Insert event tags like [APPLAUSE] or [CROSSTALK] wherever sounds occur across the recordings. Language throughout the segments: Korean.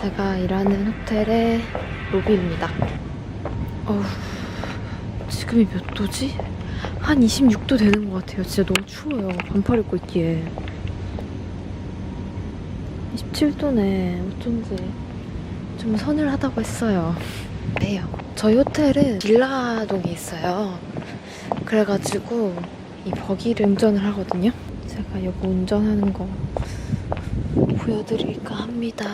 제가 일하는 호텔의 로비입니다. 어우, 지금이 몇 도지? 한 26도 되는 것 같아요. 진짜 너무 추워요. 반팔 입고 있기에. 27도네. 어쩐지 좀 서늘하다고 했어요. 네요. 저희 호텔은 빌라동에 있어요. 그래가지고 이 버기를 운전을 하거든요. 제가 이거 운전하는 거 보여드릴까 합니다.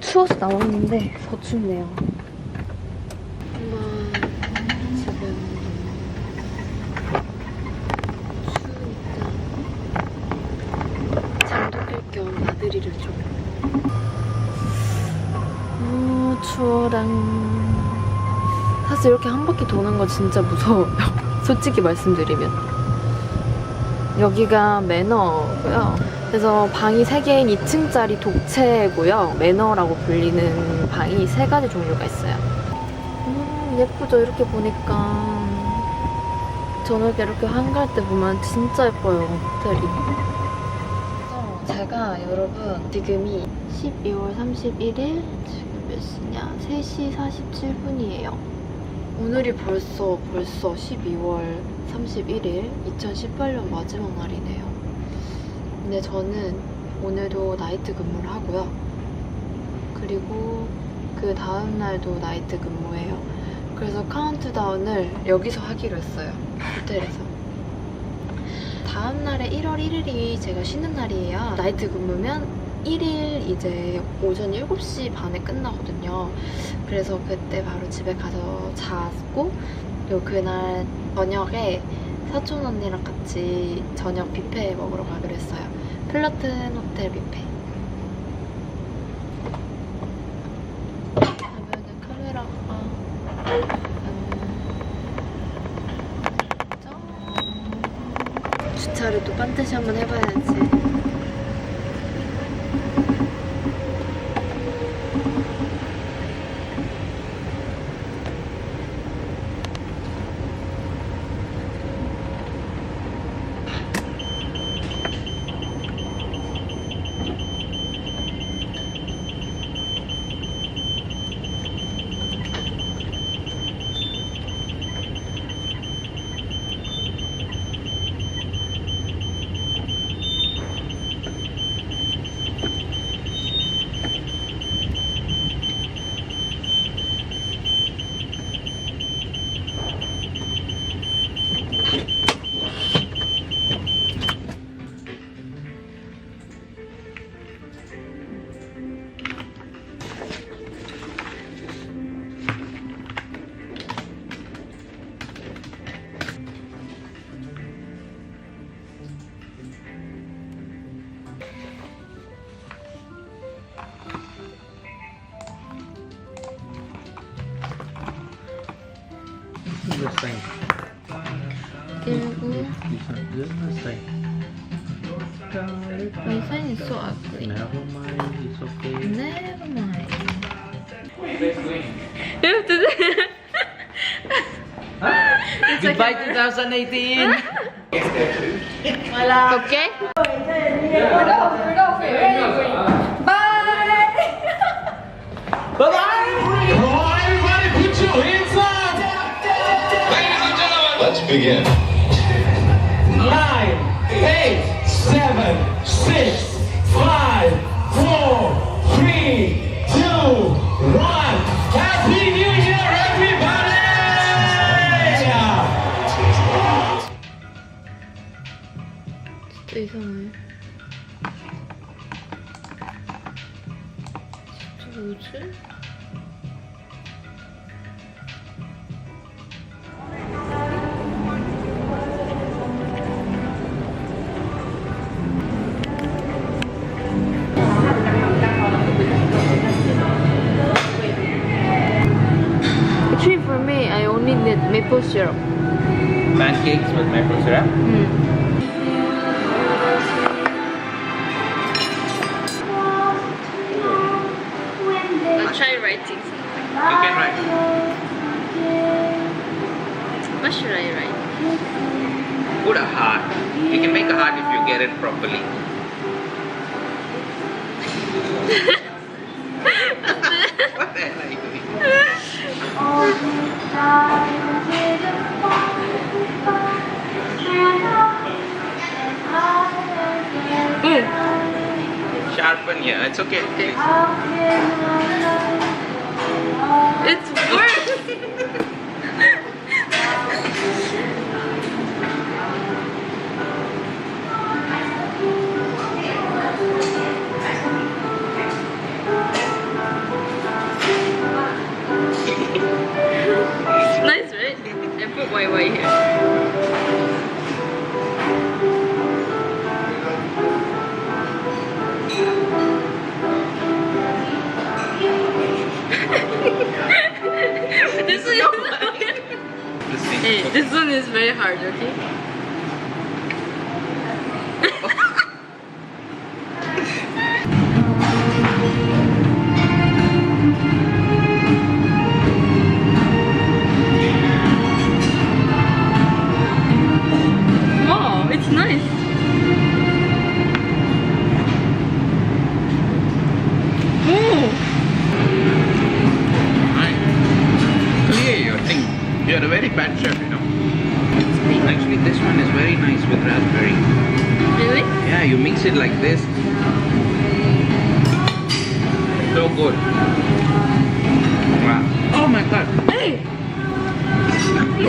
추워서 나왔는데 더 춥네요. 어, 추워랑. 사실 이렇게 한 바퀴 도는 거 진짜 무서워요. [LAUGHS] 솔직히 말씀드리면. 여기가 매너고요. 그래서 방이 3개인 2층짜리 독채고요. 매너라고 불리는 방이 3가지 종류가 있어요. 음, 예쁘죠? 이렇게 보니까. 저녁에 이렇게 한가할 때 보면 진짜 예뻐요, 호텔이. 제가 여러분 지금이 12월 31일 지금 몇 시냐? 3시 47분이에요. 오늘이 벌써 벌써 12월 31일 2018년 마지막 날이네요. 근데 저는 오늘도 나이트 근무를 하고요. 그리고 그 다음 날도 나이트 근무해요. 그래서 카운트다운을 여기서 하기로 했어요. 호텔에서. 다음 날에 1월 1일이 제가 쉬는 날이에요. 나이트 근무면 1일 이제 오전 7시 반에 끝나거든요. 그래서 그때 바로 집에 가서 자고 요 그날 저녁에 사촌 언니랑 같이 저녁 뷔페 먹으러 가기로 했어요. 플러튼 호텔 뷔페. 하면은 카메라가 짠. 주차를 또 반드시 한번 해봐야지. Never mind, [LAUGHS] okay. Never mind. Goodbye 2018! Okay? begin. Nine, eight, seven, six, five, four, three, two, one. Happy New Year, everybody! 진짜 이상해. 진짜 뭐지? Sharpen here. It's okay. Okay. It's worse. Hard, okay?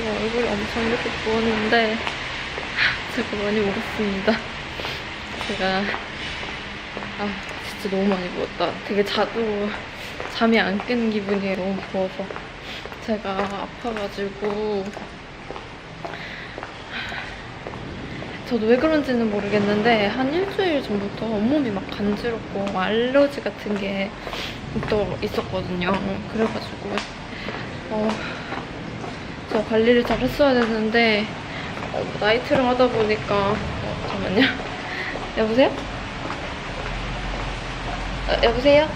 지금 얼굴이 엄청 이렇게 부었는데 제가 많이 먹었습니다 제가 아 진짜 너무 많이 부었다 되게 자도 잠이 안 깨는 기분이에요 너무 부어서 제가 아파가지고 저도 왜 그런지는 모르겠는데 한 일주일 전부터 온몸이 막 간지럽고 알러지 같은 게 또 있었거든요. 그래가지고 어, 제가 관리를 잘 했어야 되는데 어, 나이트를 하다 보니까 어, 잠깐만요. [LAUGHS] 여보세요? 어, 여보세요?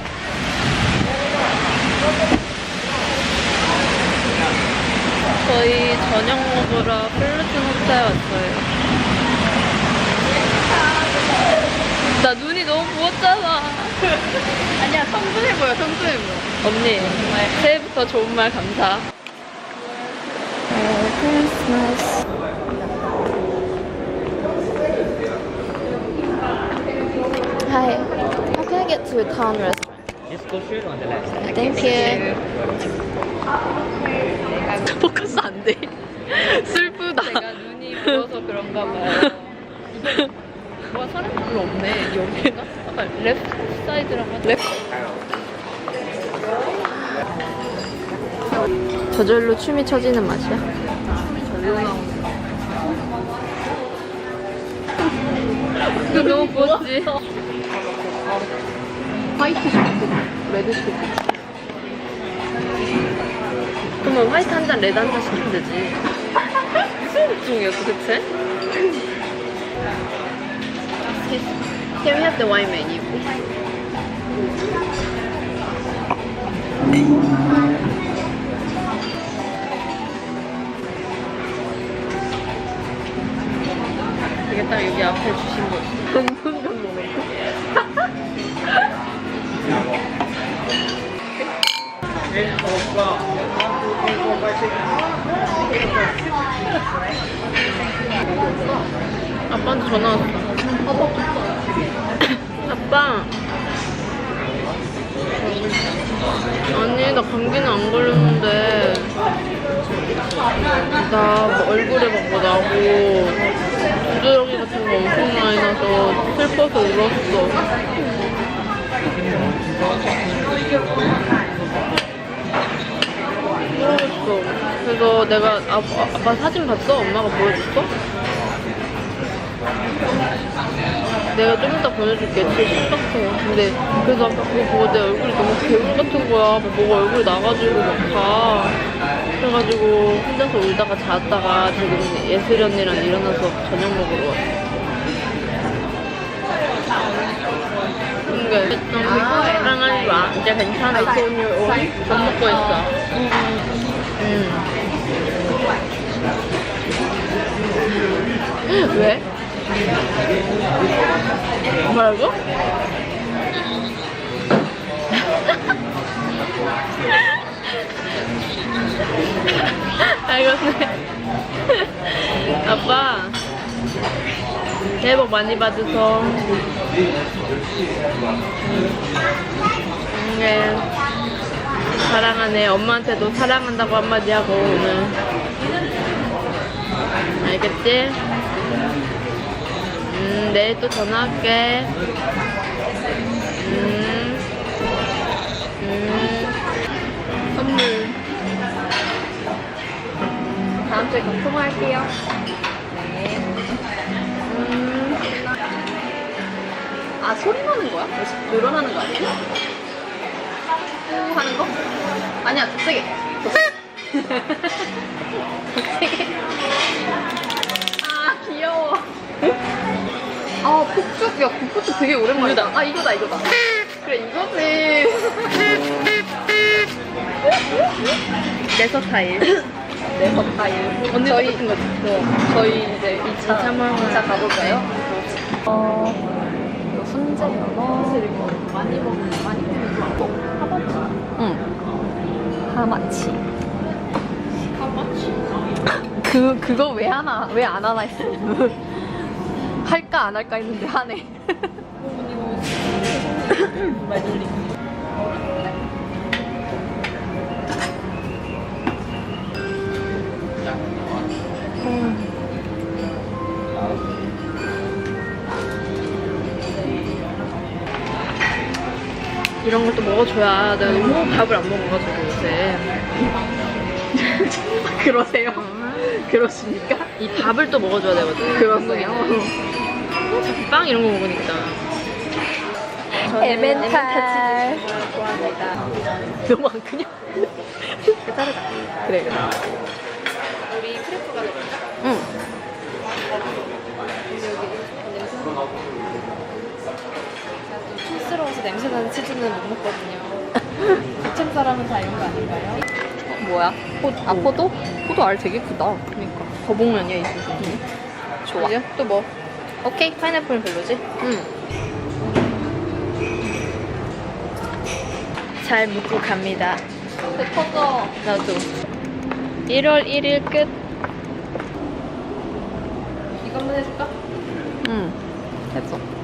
저희 저녁 먹으러 플루튼 호텔 왔어요. 나 눈이 너무 부었잖아. 아니야, 청순해 보여, 청순해 보여. 언니, 정말 새해부터 좋은 말 감사. 메리 크리스마스. Hi, how can I get to a town restaurant? Just go straight on the left side. Thank you. 포커스 안 돼. 슬프다. 제가 눈이 부어서 그런가 봐요. 와 사람 별로 없네. 여기가? 아까 레프트 사이드라고 하죠? 레 저절로 춤이 쳐지는 맛이야. 나오는. 이거 너무 부었지? 화이트 쇼트, 레드 쇼트. 그러면 화이트 한 잔, 레드 한 잔 시키면 되지. 무슨 복종이야 도대체? Can we have the wine menu, 여기 앞에 주신 거. 전문점 먹는 아빠한테 전화 왔어. 아빠. 아니, 나 감기는 안 걸렸는데. 나뭐 얼굴에 막 뭐 나고, 엄청 많이 나서 슬퍼서 울었어. 모르겠어. 그래서 내가 아, 아빠 사진 봤어? 엄마가 보여줬어? 내가 좀 이따 보내줄게. 진짜 심각해. 근데 그래서 아까 그거 보고 내 얼굴이 너무 괴물 같은 거야. 뭐 뭐가 얼굴이 나가지고 막 가. 그래가지고 혼자서 울다가 잤다가 지금 예슬이 언니랑 일어나서 저녁 먹으러 왔어. 근데 좀 사랑하지 마. 이제 괜찮아. 밥 먹고 있어. 음. 왜? 뭐라고? [LAUGHS] 알겠네. [LAUGHS] 아빠, 새해 복 많이 받으소. 네. 사랑하네. 엄마한테도 사랑한다고 한마디 하고, 오늘. 알겠지? 음, 내일 또 전화할게. 음, 음, 선물. 다음 주에 꼭 통화할게요. 아, 소리 나는 거야? 늘어나는 거 아니야? 후 하는 거? 아니야, 더 세게. 더 세게. 더 세게. 아, 귀여워. 아, 폭죽. 야, 그 폭죽 되게 오랜만이다. 아, 이거다, 이거다. 그래, 이거지. 내서 타일. 내서 타일. 언니 저희, 거지? 저희 이제 2차, 2차 가볼까요? 어, 이거 훈제 연어. 많이 먹는, 많이 먹는 거. 하마치? 응. 하마치. 하마치? 그, 그거 왜 하나, 왜 안 하나 했어. 할까 안 할까 했는데 하네. 이런 걸 또 먹어줘야 내가 너무 밥을 안 먹어가지고 요새 [LAUGHS] 그러세요? 그러십니까? 이 밥을 또 먹어줘야 되거든 그러세요? 자꾸 빵 이런 거 먹으니까 에멘탈. 좋아합니다 너무 안 크냐? 자르자 그래 그래 우리 크레프 가져갈까? 응 촌스러워서 냄새나는 치즈는 못 먹거든요. 부천 사람은 다 이런 거 아닌가요? 어, 뭐야? 포, 아, 포도? 포도 알 되게 크다. 그니까. 거북면이야, 이 소스는. 좋아. 이제 또 뭐? 오케이, 파인애플은 별로지? 응. 잘 묵고 갑니다. 배 터져. 나도. 1월 1일 끝. 이거 한번 해줄까? 응. 했어.